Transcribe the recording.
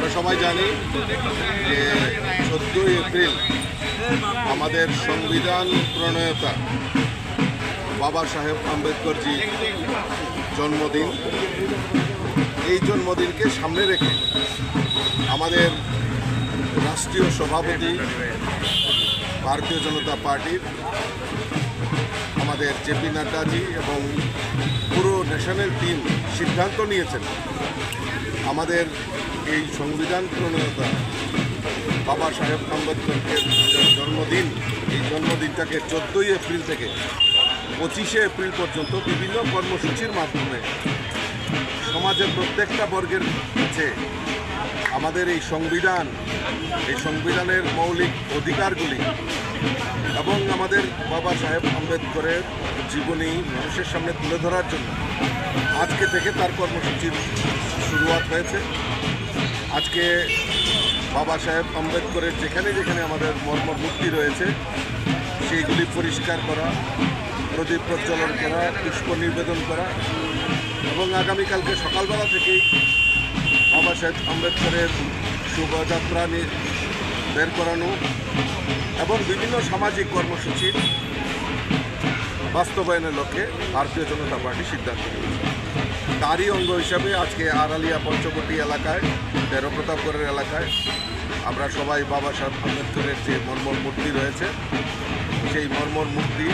আমরা সবাই জানি যে চোদ্দোই এপ্রিল আমাদের সংবিধান প্রণয়তা, বাবা সাহেব আম্বেদকরজি জন্মদিন। এই জন্মদিনকে সামনে রেখে আমাদের রাষ্ট্রীয় সভাপতি, ভারতীয় জনতা পার্টির আমাদের জেপি নাড্ডাজি এবং পুরো ন্যাশনাল টিম সিদ্ধান্ত নিয়েছেন। আমাদের এই সংবিধান প্রণয়তা বাবা সাহেব আম্বেদকরের জন্মদিন, এই জন্মদিনটাকে চোদ্দোই এপ্রিল থেকে পঁচিশে এপ্রিল পর্যন্ত বিভিন্ন কর্মসূচির মাধ্যমে সমাজের প্রত্যেকটা বর্গের কাছে আমাদের এই সংবিধান, এই সংবিধানের মৌলিক অধিকারগুলি এবং আমাদের বাবা সাহেব আম্বেদকরের জীবনী মানুষের সামনে তুলে ধরার জন্য আজকে থেকে তার কর্মসূচির শুরুয়াত হয়েছে। আজকে বাবা সাহেব আম্বেদকরের যেখানে যেখানে আমাদের মর্মর মূর্তি রয়েছে, সেইগুলি পরিষ্কার করা, প্রদীপ প্রজ্বলন করা, পুষ্প নিবেদন করা এবং আগামীকালকে সকালবেলা থেকেই বাবা সাহেব আম্বেদকরের শোভাযাত্রা বের করানো এবং বিভিন্ন সামাজিক কর্মসূচির বাস্তবায়নের লক্ষ্যে ভারতীয় জনতা পার্টি সিদ্ধান্ত নিয়েছে। তারই অঙ্গ হিসাবে আজকে আড়ালিয়া পঞ্চবটি এলাকায় প্রতাপগড়ের এলাকায় আমরা সবাই বাবা সাহেব আম্বেদকরের যে মর্মর মূর্তি রয়েছে, সেই মর্মর মূর্তি